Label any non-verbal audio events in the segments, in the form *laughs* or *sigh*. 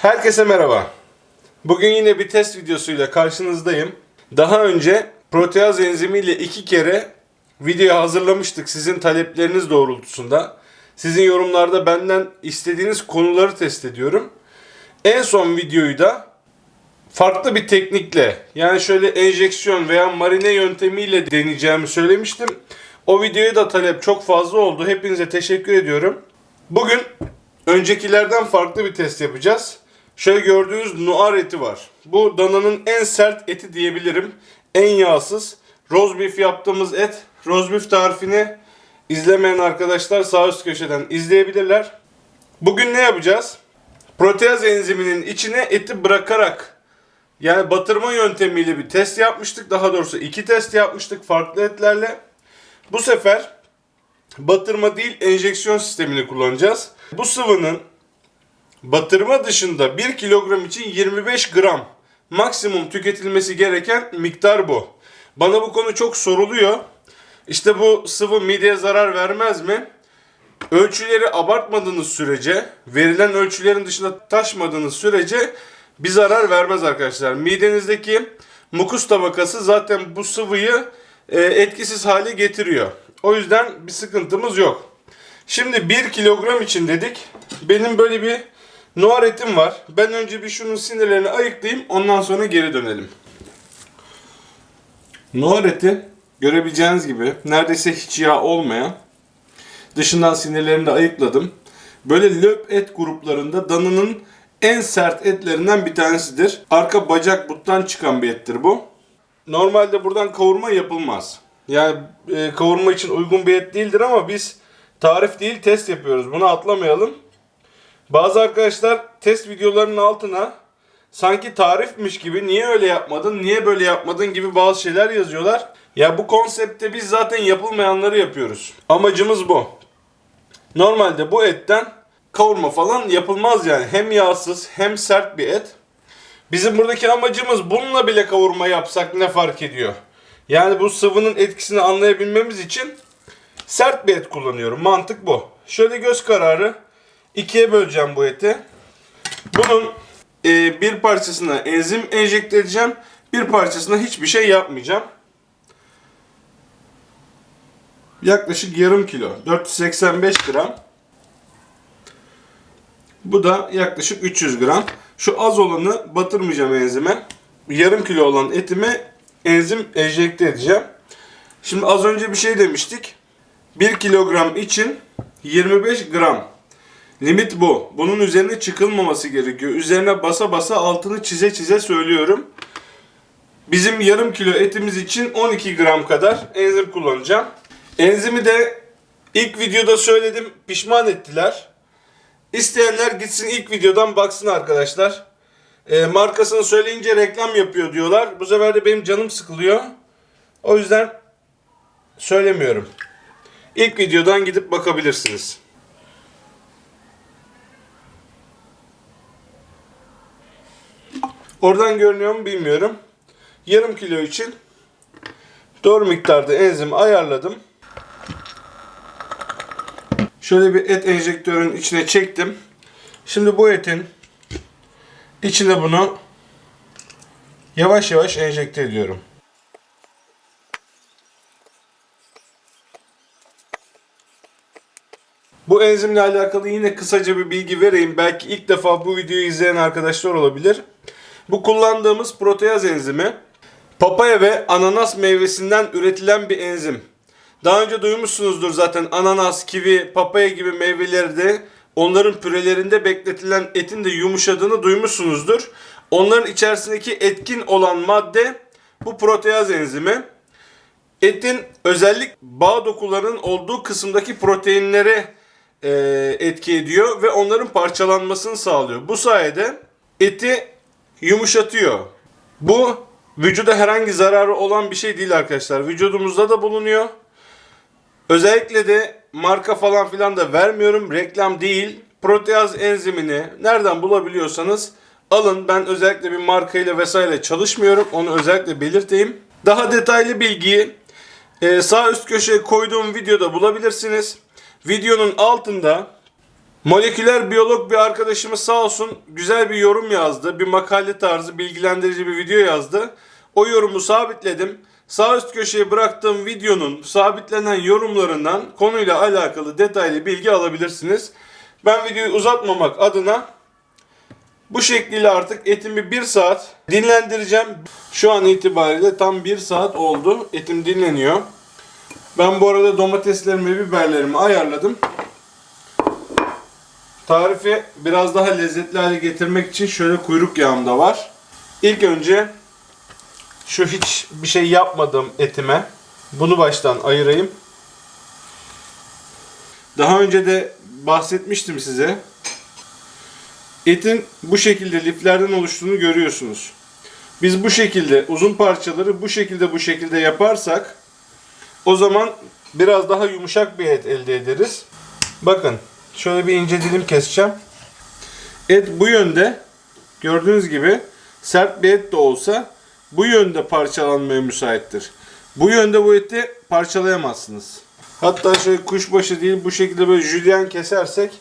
Herkese merhaba. Bugün yine bir test videosuyla karşınızdayım. Daha önce proteaz enzimiyle iki kere video hazırlamıştık sizin talepleriniz doğrultusunda. Sizin yorumlarda benden istediğiniz konuları test ediyorum. En son videoyu da farklı bir teknikle yani şöyle enjeksiyon veya marine yöntemiyle deneyeceğimi söylemiştim. O videoya da talep çok fazla oldu. Hepinize teşekkür ediyorum. Bugün öncekilerden farklı bir test yapacağız. Şöyle gördüğünüz noir eti var. Bu dananın en sert eti diyebilirim. En yağsız. Beef yaptığımız et. Beef tarifini izlemeyen arkadaşlar sağ üst köşeden izleyebilirler. Bugün ne yapacağız? Proteaz enziminin içine eti bırakarak yani batırma yöntemiyle bir test yapmıştık. Daha doğrusu iki test yapmıştık farklı etlerle. Bu sefer batırma değil enjeksiyon sistemini kullanacağız. Bu sıvının batırma dışında 1 kilogram için 25 gram maksimum tüketilmesi gereken miktar bu. Bana bu konu çok soruluyor. İşte bu sıvı mideye zarar vermez mi? Ölçüleri abartmadığınız sürece, verilen ölçülerin dışında taşmadığınız sürece bir zarar vermez arkadaşlar. Midenizdeki mukus tabakası zaten bu sıvıyı e, etkisiz hale getiriyor. O yüzden bir sıkıntımız yok. Şimdi 1 kilogram için dedik. Benim böyle bir noir etim var. Ben önce bir şunun sinirlerini ayıklayayım. Ondan sonra geri dönelim. Noir eti görebileceğiniz gibi neredeyse hiç yağ olmayan Dışından sinirlerini de ayıkladım. Böyle löp et gruplarında dananın en sert etlerinden bir tanesidir. Arka bacak buttan çıkan bir ettir bu. Normalde buradan kavurma yapılmaz. Yani e, kavurma için uygun bir et değildir ama biz tarif değil test yapıyoruz. Bunu atlamayalım. Bazı arkadaşlar test videolarının altına sanki tarifmiş gibi niye öyle yapmadın, niye böyle yapmadın gibi bazı şeyler yazıyorlar. Ya bu konsepte biz zaten yapılmayanları yapıyoruz. Amacımız bu. Normalde bu etten kavurma falan yapılmaz yani. Hem yağsız hem sert bir et. Bizim buradaki amacımız bununla bile kavurma yapsak ne fark ediyor? Yani bu sıvının etkisini anlayabilmemiz için sert bir et kullanıyorum. Mantık bu. Şöyle göz kararı ikiye böleceğim bu eti. Bunun e, bir parçasına enzim enjekte edeceğim. Bir parçasına hiçbir şey yapmayacağım. Yaklaşık yarım kilo. 485 gram. Bu da yaklaşık 300 gram. Şu az olanı batırmayacağım enzime. Yarım kilo olan etime enzim enjekte edeceğim. Şimdi az önce bir şey demiştik. 1 kilogram için 25 gram. Limit bu. Bunun üzerine çıkılmaması gerekiyor. Üzerine basa basa altını çize çize söylüyorum. Bizim yarım kilo etimiz için 12 gram kadar enzim kullanacağım. Enzimi de ilk videoda söyledim pişman ettiler. İsteyenler gitsin ilk videodan baksın arkadaşlar. E, markasını söyleyince reklam yapıyor diyorlar. Bu sefer de benim canım sıkılıyor. O yüzden söylemiyorum. İlk videodan gidip bakabilirsiniz. Oradan görünüyor mu bilmiyorum. Yarım kilo için doğru miktarda enzim ayarladım. Şöyle bir et enjektörün içine çektim. Şimdi bu etin içine bunu yavaş yavaş enjekte ediyorum. Bu enzimle alakalı yine kısaca bir bilgi vereyim. Belki ilk defa bu videoyu izleyen arkadaşlar olabilir. Bu kullandığımız proteaz enzimi papaya ve ananas meyvesinden üretilen bir enzim. Daha önce duymuşsunuzdur zaten ananas, kivi, papaya gibi meyvelerde onların pürelerinde bekletilen etin de yumuşadığını duymuşsunuzdur. Onların içerisindeki etkin olan madde bu proteaz enzimi. Etin özellik bağ dokularının olduğu kısımdaki proteinlere e, etki ediyor ve onların parçalanmasını sağlıyor. Bu sayede eti yumuşatıyor. Bu vücuda herhangi zararı olan bir şey değil arkadaşlar. Vücudumuzda da bulunuyor. Özellikle de marka falan filan da vermiyorum. Reklam değil. Proteaz enzimini nereden bulabiliyorsanız alın. Ben özellikle bir markayla vesaire çalışmıyorum. Onu özellikle belirteyim. Daha detaylı bilgiyi e, sağ üst köşeye koyduğum videoda bulabilirsiniz. Videonun altında Moleküler biyolog bir arkadaşımız sağ olsun güzel bir yorum yazdı. Bir makale tarzı bilgilendirici bir video yazdı. O yorumu sabitledim. Sağ üst köşeye bıraktığım videonun sabitlenen yorumlarından konuyla alakalı detaylı bilgi alabilirsiniz. Ben videoyu uzatmamak adına bu şekliyle artık etimi 1 saat dinlendireceğim. Şu an itibariyle tam 1 saat oldu. Etim dinleniyor. Ben bu arada domateslerimi, biberlerimi ayarladım. Tarifi biraz daha lezzetli hale getirmek için şöyle kuyruk yağım da var. İlk önce şu hiç bir şey yapmadığım etime bunu baştan ayırayım. Daha önce de bahsetmiştim size. Etin bu şekilde liflerden oluştuğunu görüyorsunuz. Biz bu şekilde uzun parçaları bu şekilde bu şekilde yaparsak o zaman biraz daha yumuşak bir et elde ederiz. Bakın şöyle bir ince dilim keseceğim. Et bu yönde gördüğünüz gibi sert bir et de olsa bu yönde parçalanmaya müsaittir. Bu yönde bu eti parçalayamazsınız. Hatta şöyle kuşbaşı değil bu şekilde böyle jülyen kesersek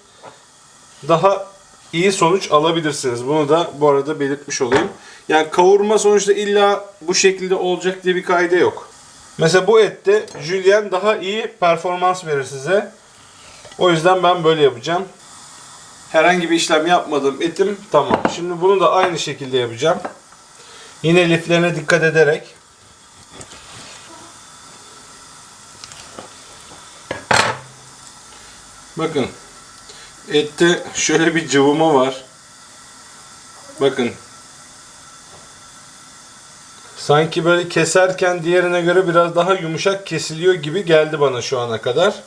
daha iyi sonuç alabilirsiniz. Bunu da bu arada belirtmiş olayım. Yani kavurma sonuçta illa bu şekilde olacak diye bir kaide yok. Mesela bu ette jülyen daha iyi performans verir size. O yüzden ben böyle yapacağım. Herhangi bir işlem yapmadım. Etim tamam. Şimdi bunu da aynı şekilde yapacağım. Yine liflerine dikkat ederek. Bakın. Ette şöyle bir cıvıma var. Bakın. Sanki böyle keserken diğerine göre biraz daha yumuşak kesiliyor gibi geldi bana şu ana kadar.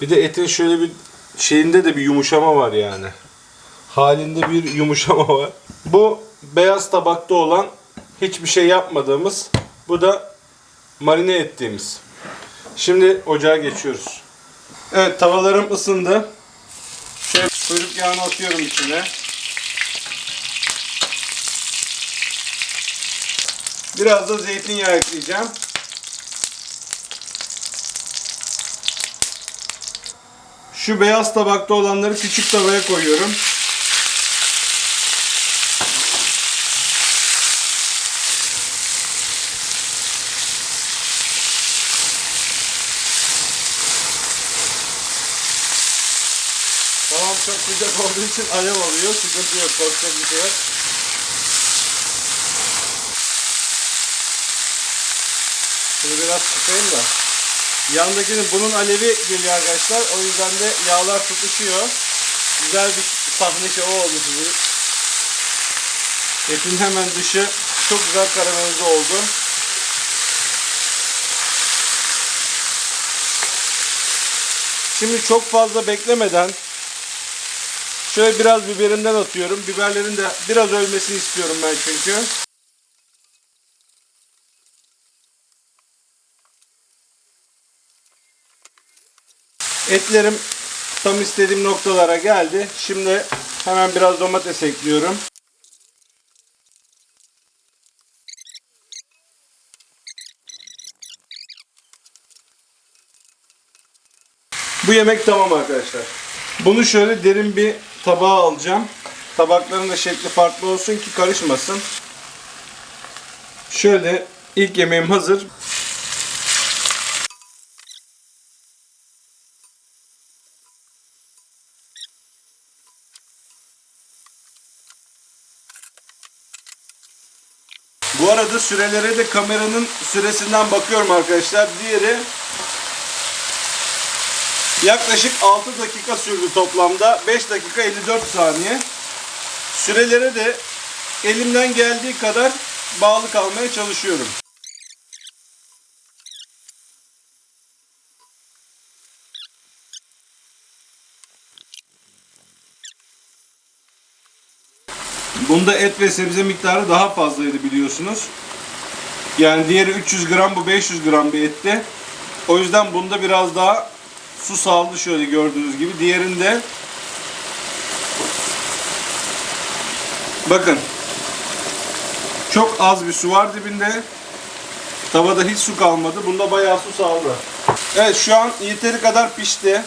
Bir de etin şöyle bir şeyinde de bir yumuşama var yani. Halinde bir *laughs* yumuşama var. Bu beyaz tabakta olan hiçbir şey yapmadığımız. Bu da marine ettiğimiz. Şimdi ocağa geçiyoruz. Evet tavalarım ısındı. Şöyle kuyruk yağını atıyorum içine. Biraz da zeytinyağı ekleyeceğim. Şu beyaz tabakta olanları küçük tavaya koyuyorum. Tamam çok sıcak olduğu için alev alıyor. Sıkıntı yok. Korkacak bir şey yok. Şunu biraz kısayım da. Yandakinin bunun alevi geliyor arkadaşlar. O yüzden de yağlar tutuşuyor. Güzel bir sahne şovu oldu sizin. Etin hemen dışı çok güzel karamelize oldu. Şimdi çok fazla beklemeden şöyle biraz biberimden atıyorum. Biberlerin de biraz ölmesini istiyorum ben çünkü. Etlerim tam istediğim noktalara geldi. Şimdi hemen biraz domates ekliyorum. Bu yemek tamam arkadaşlar. Bunu şöyle derin bir tabağa alacağım. Tabakların da şekli farklı olsun ki karışmasın. Şöyle ilk yemeğim hazır. Bu arada sürelere de kameranın süresinden bakıyorum arkadaşlar. Diğeri yaklaşık 6 dakika sürdü toplamda. 5 dakika 54 saniye. Sürelere de elimden geldiği kadar bağlı kalmaya çalışıyorum. Bunda et ve sebze miktarı daha fazlaydı biliyorsunuz. Yani diğeri 300 gram bu 500 gram bir etti. O yüzden bunda biraz daha su saldı şöyle gördüğünüz gibi. Diğerinde bakın çok az bir su var dibinde. Tavada hiç su kalmadı. Bunda bayağı su saldı. Evet şu an yeteri kadar pişti.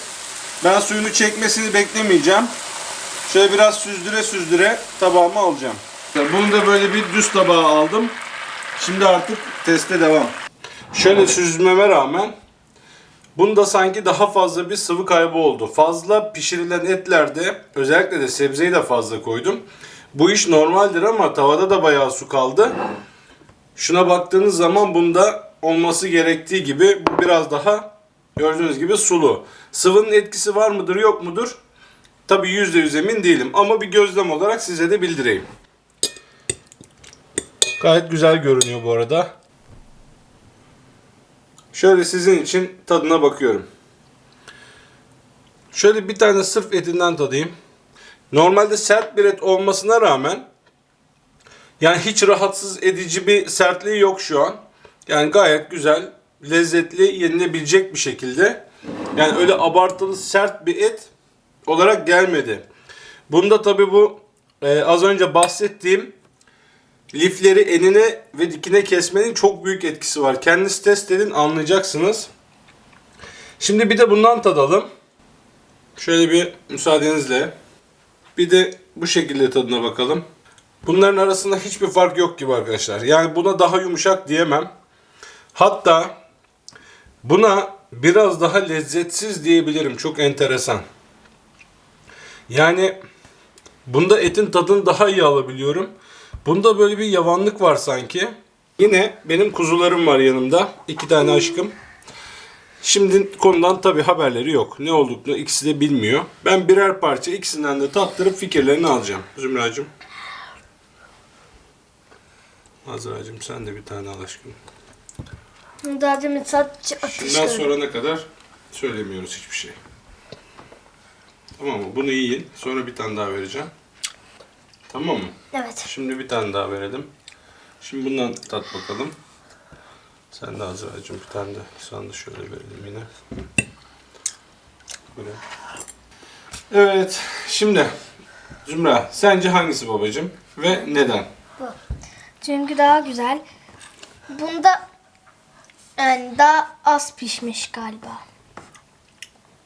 Ben suyunu çekmesini beklemeyeceğim. Şöyle biraz süzdüre süzdüre tabağıma alacağım. Bunu da böyle bir düz tabağa aldım. Şimdi artık teste devam. Şöyle süzmeme rağmen bunda sanki daha fazla bir sıvı kaybı oldu. Fazla pişirilen etlerde özellikle de sebzeyi de fazla koydum. Bu iş normaldir ama tavada da bayağı su kaldı. Şuna baktığınız zaman bunda olması gerektiği gibi bu biraz daha gördüğünüz gibi sulu. Sıvının etkisi var mıdır yok mudur? Tabii %100 emin değilim ama bir gözlem olarak size de bildireyim. Gayet güzel görünüyor bu arada. Şöyle sizin için tadına bakıyorum. Şöyle bir tane sırf etinden tadayım. Normalde sert bir et olmasına rağmen yani hiç rahatsız edici bir sertliği yok şu an. Yani gayet güzel, lezzetli, yenilebilecek bir şekilde. Yani öyle abartılı sert bir et olarak gelmedi. Bunda tabi bu e, az önce bahsettiğim lifleri enine ve dikine kesmenin çok büyük etkisi var. Kendiniz test edin anlayacaksınız. Şimdi bir de bundan tadalım. Şöyle bir müsaadenizle. Bir de bu şekilde tadına bakalım. Bunların arasında hiçbir fark yok gibi arkadaşlar. Yani buna daha yumuşak diyemem. Hatta buna biraz daha lezzetsiz diyebilirim. Çok enteresan. Yani bunda etin tadını daha iyi alabiliyorum. Bunda böyle bir yavanlık var sanki. Yine benim kuzularım var yanımda. İki tane aşkım. Şimdi konudan tabi haberleri yok. Ne olduklarını ikisi de bilmiyor. Ben birer parça ikisinden de tattırıp fikirlerini alacağım. Zümracığım. Azra'cığım sen de bir tane al aşkım. Daha demin sadece atıştı. sonra ne kadar söylemiyoruz hiçbir şey. Tamam mı? Bunu yiyin. Sonra bir tane daha vereceğim. Tamam mı? Evet. Şimdi bir tane daha verelim. Şimdi bundan tat bakalım. Sen de Azra'cığım bir tane de sana da şöyle verelim yine. Böyle. Evet. Şimdi Zümra sence hangisi babacığım ve neden? Bu. Çünkü daha güzel. Bunda yani daha az pişmiş galiba.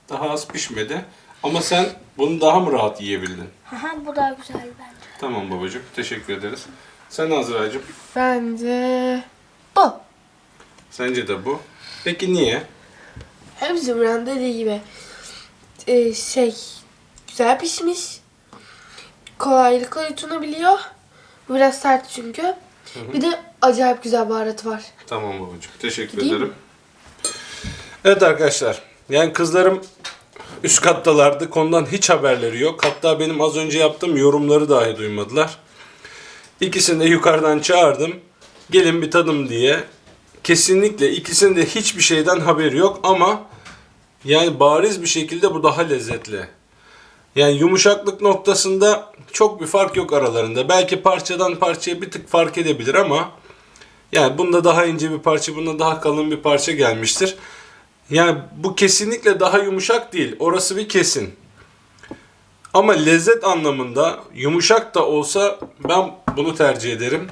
Daha az pişmedi. Ama sen bunu daha mı rahat yiyebildin? Aha, bu daha güzel bence. Tamam babacığım. Teşekkür ederiz. Sen Azra'cığım. Bence bu. Sence de bu. Peki niye? Hem Zümra'nın dediği gibi e, şey güzel pişmiş. Kolaylıkla yutunabiliyor. Bu biraz sert çünkü. Bir de acayip güzel baharatı var. Tamam babacığım. Teşekkür mi? ederim. Evet arkadaşlar. Yani kızlarım üst kattalardı. Konudan hiç haberleri yok. Hatta benim az önce yaptığım yorumları dahi duymadılar. İkisini de yukarıdan çağırdım. Gelin bir tadım diye. Kesinlikle ikisinin de hiçbir şeyden haberi yok ama yani bariz bir şekilde bu daha lezzetli. Yani yumuşaklık noktasında çok bir fark yok aralarında. Belki parçadan parçaya bir tık fark edebilir ama yani bunda daha ince bir parça, bunda daha kalın bir parça gelmiştir. Yani bu kesinlikle daha yumuşak değil. Orası bir kesin. Ama lezzet anlamında yumuşak da olsa ben bunu tercih ederim.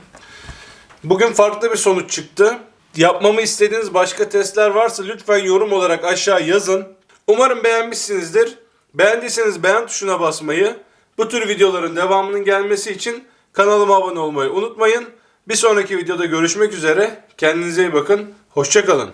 Bugün farklı bir sonuç çıktı. Yapmamı istediğiniz başka testler varsa lütfen yorum olarak aşağı yazın. Umarım beğenmişsinizdir. Beğendiyseniz beğen tuşuna basmayı, bu tür videoların devamının gelmesi için kanalıma abone olmayı unutmayın. Bir sonraki videoda görüşmek üzere. Kendinize iyi bakın. Hoşçakalın.